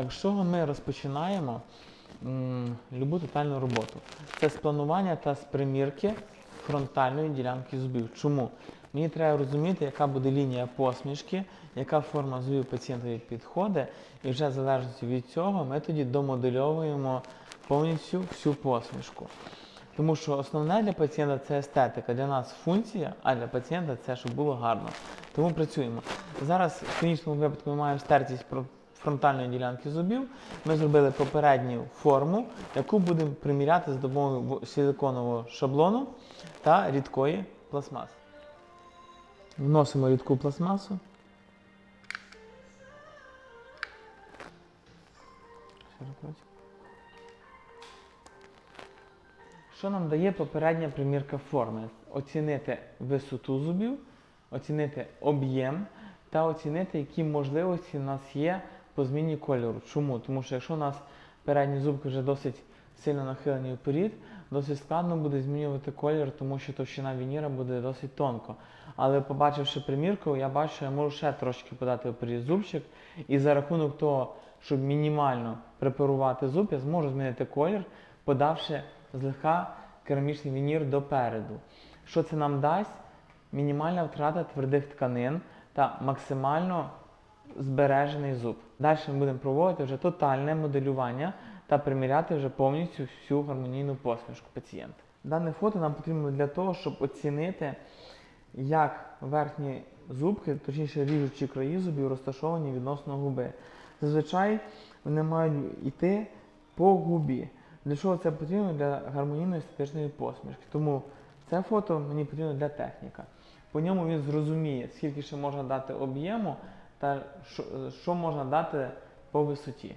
Так, з чого ми розпочинаємо любу тотальну роботу? Це з планування та з примірки фронтальної ділянки зубів. Чому? Мені треба розуміти, яка буде лінія посмішки, яка форма зубів пацієнтові підходить, і вже в залежності від цього ми тоді домодельовуємо повністю всю посмішку. Тому що основне для пацієнта це естетика, для нас функція, а для пацієнта це щоб було гарно. Тому працюємо. Зараз в клінічному випадку ми маємо стертість фронтальної ділянки зубів. Ми зробили попередню форму, яку будемо приміряти з допомогою силиконового шаблону та рідкої пластмаси. Вносимо рідку пластмасу. Що нам дає попередня примірка форми? Оцінити висоту зубів, оцінити об'єм та оцінити, які можливості в нас є по зміні кольору. Чому? Тому що якщо у нас передні зубки вже досить сильно нахилені вперед, досить складно буде змінювати колір, тому що товщина вініра буде досить тонко. Але побачивши примірку, я бачу, що я можу ще трошки подати вперед зубчик, і за рахунок того, щоб мінімально препарувати зуб, я зможу змінити колір, подавши злегка керамічний вінір допереду. Що це нам дасть? Мінімальна втрата твердих тканин та максимально збережений зуб. Далі ми будемо проводити вже тотальне моделювання та приміряти вже повністю всю гармонійну посмішку пацієнта. Дане фото нам потрібно для того, щоб оцінити, як верхні зубки, точніше ріжучі краї зубів, розташовані відносно губи. Зазвичай вони мають йти по губі. Для чого це потрібно? Для гармонійної естетичної посмішки. Тому це фото мені потрібно для техніка. По ньому він зрозуміє, скільки ще можна дати об'єму та що, що можна дати по висоті.